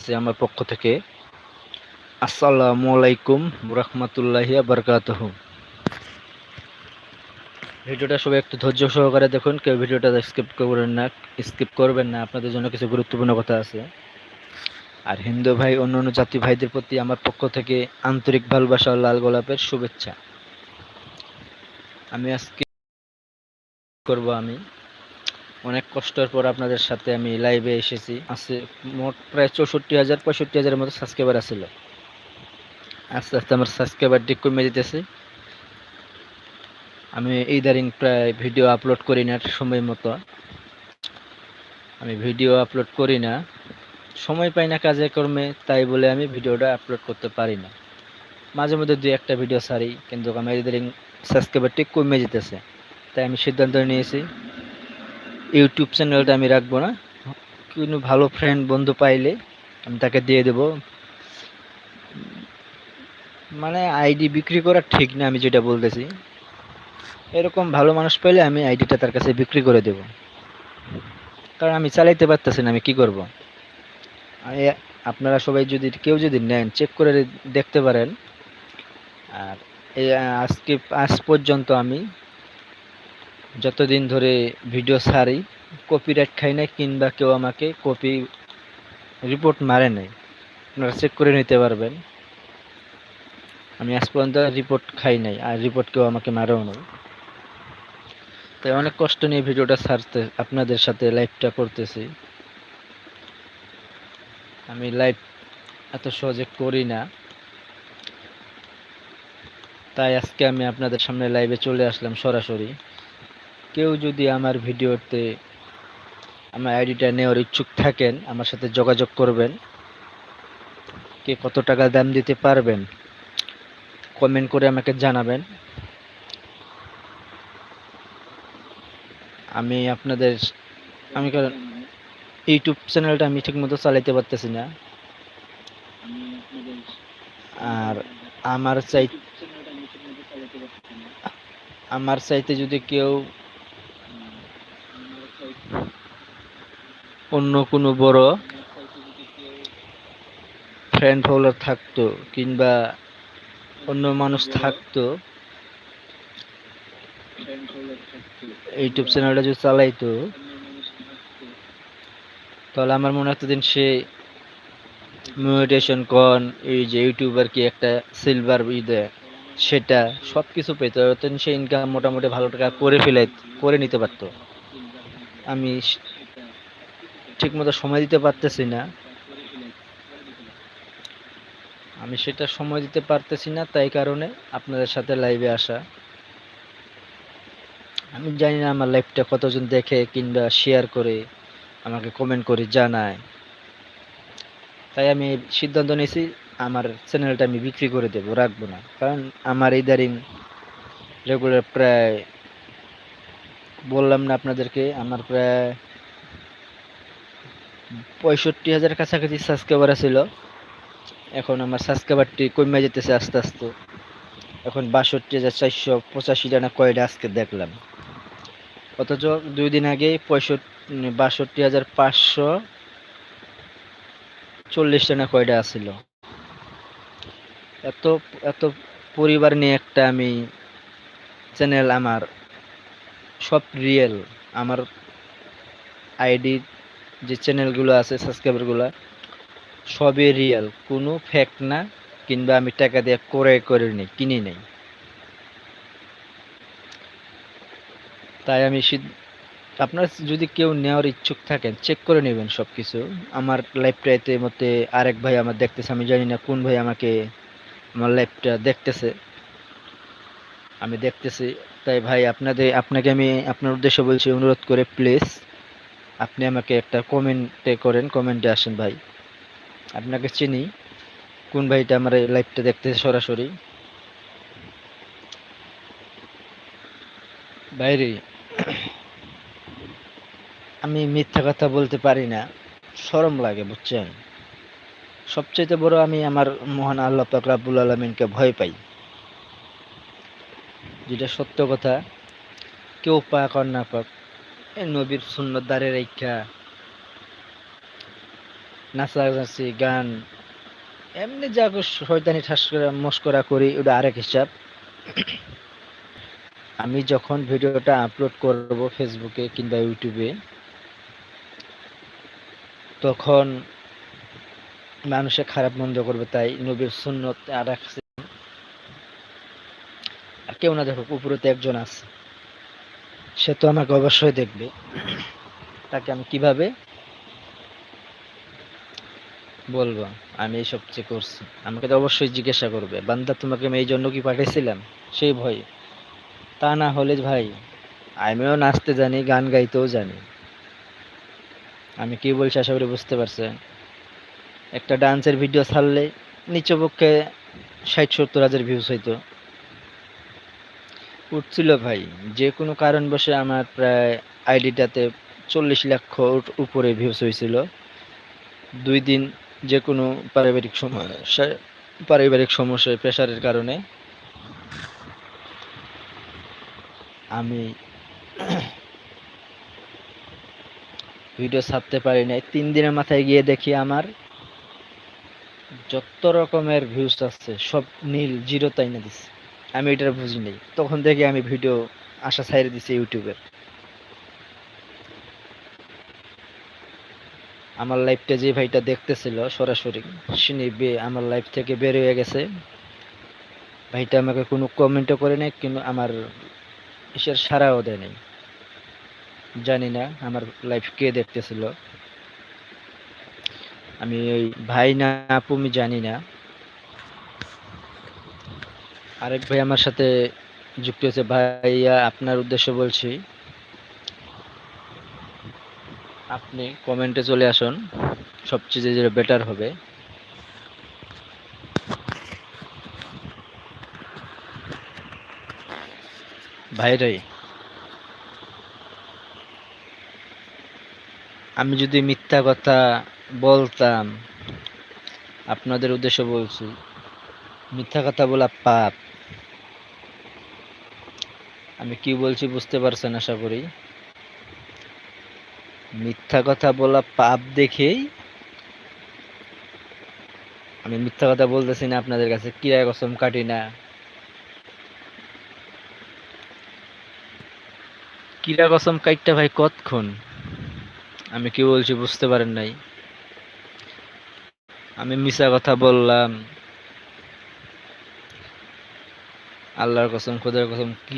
আছে আমার পক্ষ থেকে আসসালামু আলাইকুম রহমতুল্লাহি বারকাতহ। ভিডিওটা সবাই একটু ধৈর্য সহকারে দেখুন, কেউ ভিডিওটা স্কিপ করবেন না, স্কিপ করবেন না, আপনাদের জন্য কিছু গুরুত্বপূর্ণ কথা আছে। আর হিন্দু ভাই, অন্য অন্য জাতি ভাইদের প্রতি আমার পক্ষ থেকে আন্তরিক ভালোবাসা লাল গোলাপের শুভেচ্ছা। আমি আজকে করব আমি অনেক কষ্টের পর আপনাদের সাথে আমি লাইভে এসেছি। আছে মোট প্রায় চৌষট্টি হাজার, পঁয়ষট্টি হাজারের মতো সাবস্ক্রাইবার আছিল। আস্তে আস্তে আমার সাবস্ক্রাইবারটি কমে যেতেছে। আমি ইদারিং প্রায় ভিডিও আপলোড করি না সময় মতো। আমি ভিডিও আপলোড করি না। সময় পাই না কাজে কর্মে, তাই বলে আমি ভিডিওটা আপলোড করতে পারি না। মাঝে মধ্যে দুই একটা ভিডিও সারি কিন্তু আমার ইদারিং সাবস্ক্রাইবারটি কমে যেতেছে। তাই আমি সিদ্ধান্ত নিয়েছি ইউটিউব চ্যানেলটা আমি রাখব না। কোনো ভালো ফ্রেন্ড বন্ধু পাইলে আমি তাকে দিয়ে দেব। মানে আইডি বিক্রি করা ঠিক না আমি যেটা বলতেছি। এরকম ভালো মানুষ পাইলে আমি আইডিটা তার কাছে বিক্রি করে দেব। কারণ আমি চালাইতে পারতেছি না, আমি কি করব? আপনারা সবাই যদি, কেউ যদি নেন চেক করে দেখতে পারেন। আর আজকে, আজ পর্যন্ত আমি যতদিন ধরে ভিডিও ছাড়ি কপিরাইট খাই নাই, কিংবা কেউ আমাকে কপি রিপোর্ট মারে নাই, আপনারা চেক করে নিতে পারবেন। আমি আজ পর্যন্ত রিপোর্ট খাই নাই, আর রিপোর্ট কেউ আমাকে মারেও নাই। তাই অনেক কষ্ট নিয়ে ভিডিওটা ছাড়তে, আপনাদের সাথে লাইভটা করতেছি। আমি লাইভ এত সহজে করি না। তাই আজকে আমি আপনাদের সামনে লাইভে চলে আসলাম সরাসরি। কেউ যদি আমার ভিডিওতে আমার আইডিটা নেওয়ার ইচ্ছুক থাকেন আমার সাথে যোগাযোগ করবেন। কে কত টাকা দাম দিতে পারবেন কমেন্ট করে আমাকে জানাবেন। আমি আপনাদের আমি কারণ ইউটিউব চ্যানেলটা আমি ঠিকমতো চালাইতে পারতেছি না। আর আমার চাই আমার চাইতে যদি কেউ অন্য কোনো বড় ফ্রেন্ড ফলোয়ার থাকতো কিংবা অন্য মানুষ থাকতো, ইউটিউব চ্যানেলটা যদি চালাইতো, তাহলে আমার মনে হতো দিন সে মেডিটেশন কন, এই যে ইউটিউবার কি একটা সিলভার ই দেয়, সেটা সব কিছু পেত সে ইনকাম মোটামুটি ভালো টাকা করে ফেলে করে নিতে পারতো। আমি ঠিক মতো সময় দিতে পারতেছি না। আমি সেটা সময় দিতে পারতেছি না, তাই কারণে আপনাদের সাথে লাইভে আসা। আমি জানি না আমার লাইভটা কতজন দেখে কিংবা শেয়ার করে আমাকে কমেন্ট করে জানায়। তাই আমি সিদ্ধান্ত নিয়েছি, আমার চ্যানেলটা আমি বিক্রি করে দেব, রাখব না। কারণ আমার ইদারিং রেগুলার প্রায়, বললাম না আপনাদেরকে, আমার প্রায় পঁয়ষট্টি হাজার কাছাকাছি সাবস্ক্রাইবার ছিল এখন আমার সাবস্ক্রাইবারটি কমে যেতেছে আস্তে আস্তে। এখন বাষট্টি হাজার চারশো পঁচাশি টানা কয়টা আজকে দেখলাম। অথচ দুই দিন আগে পঁয়ষট্টি, বাষট্টি হাজার পাঁচশো চল্লিশ টানা কয়টা আসছিল এত এত পরিবার নিয়ে একটা আমি চ্যানেল আমার সব রিয়েল আমার আইডি যে চ্যানেলগুলো আছে সাবস্ক্রাইবারগুলো সবই রিয়েল কোনো ফ্যাক্ট না, কিংবা আমি টাকা দিয়ে করে করে নিই কিনি নেই। তাই আমি আপনার যদি কেউ নেওয়ার ইচ্ছুক থাকেন চেক করে নেবেন সব কিছু আমার লাইফটাইতে মতে আরেক ভাই আমার দেখতেছে, আমি জানি না কোন ভাই আমাকে আমার লাইফটা দেখতেছে। আমি দেখতেছি, তাই ভাই আপনাদের আপনাকে আমি আপনার উদ্দেশ্যে বলছি, অনুরোধ করে প্লিজ আপনি আমাকে একটা কমেন্টে করেন কমেন্টে আসেন ভাই। আপনাকে চিনি, কোন ভাইটা আমার এই লাইভটা দেখতেছে সরাসরি? বাইরে। আমি মিথ্যা কথা বলতে পারি না সরম লাগে, বুঝছেন? সবচেয়ে বড় আমি আমার মহান আল্লাহ পাক আলমিনকে ভয় পাই। যেটা সত্য কথা, কেউ পাক না পাক নবীর সুন্নত দাঁড়ে রেখা নাচানাচি গান, এমনি যা শয়তানি ঠাস করে, মস্করা করি, ওটা আরেক হিসাব। আমি যখন ভিডিওটা আপলোড করব ফেসবুকে কিংবা ইউটিউবে তখন মানুষে খারাপ মন্দ করবে, তাই নবীর সুন্নত আর কেউ না দেখো উপরে একজন আছে। সে তো আমাকে অবশ্যই দেখবে। তাকে আমি কীভাবে বলব? আমি এই সবচেয়ে করছি, আমাকে তো অবশ্যই জিজ্ঞাসা করবে। বান্দা, তোমাকে আমি এই জন্য কি পাঠিয়েছিলাম সেই ভয়ে। তা না হলে ভাই, আমিও নাচতে জানি, গান গাইতেও জানি। আমি কি বলছি আশা করি বুঝতে পারছেন একটা ডান্সের ভিডিও ছাড়লে নিচে পক্ষে ষাট সত্তর হাজার ভিউজ হইতো। উঠছিল ভাই। যে কোনো কারণবশে আমার প্রায় আইডিটাতে চল্লিশ লক্ষ উপরে ভিউজ হয়েছিল। দুই দিন যে কোনো পারিবারিক সমস্যা, পারিবারিক সমস্যায় প্রেশারের কারণে আমি ভিডিও ছাড়তে পারি নাই। তিন দিনের মাথায় গিয়ে দেখি আমার যত রকমের ভিউজ আছে সব নীল, জিরো তাই না দিছে। আমি এটা বুঝি নাই। তখন থেকে আমি ভিডিও আসা ছাইড়ে দিছি ইউটিউবের আমার লাইফটা যে ভাইটা দেখতেছিল সরাসরি সে বে আমার লাইফ থেকে বের হয়ে গেছে। ভাইটা আমাকে কোনো কমেন্টও করে নাই কিন্তু আমার ইসের সারাও দেয় নাই। জানি না আমার লাইফ কে দেখতেছিল। আমি ওই ভাই না আপু, আমি জানি না। আরেক ভাই আমার সাথে যুক্ত হয়েছে। ভাইয়া, আপনার উদ্দেশ্য বলছি, আপনি কমেন্টে চলে আসুন, সবচেয়ে যেটা বেটার হবে। ভাইরাই আমি যদি মিথ্যা কথা বলতাম, আপনাদের উদ্দেশ্য বলছি, মিথ্যা কথা বলা পাপ। আমি কি বলছি বুঝতে পারছেন আশা করি? মিথ্যা কথা বলা পাপ দেখেই আমি মিথ্যা কথা বলতেছি না, আপনাদের কাছে কিরা কসম কাটি না। কিরা কসম কাইটটা ভাই কতক্ষণ? আমি কি বলছি বুঝতে পারেন নাই। আমি মিশা কথা বললাম। আল্লাহর কসম, খোদার কসম, কি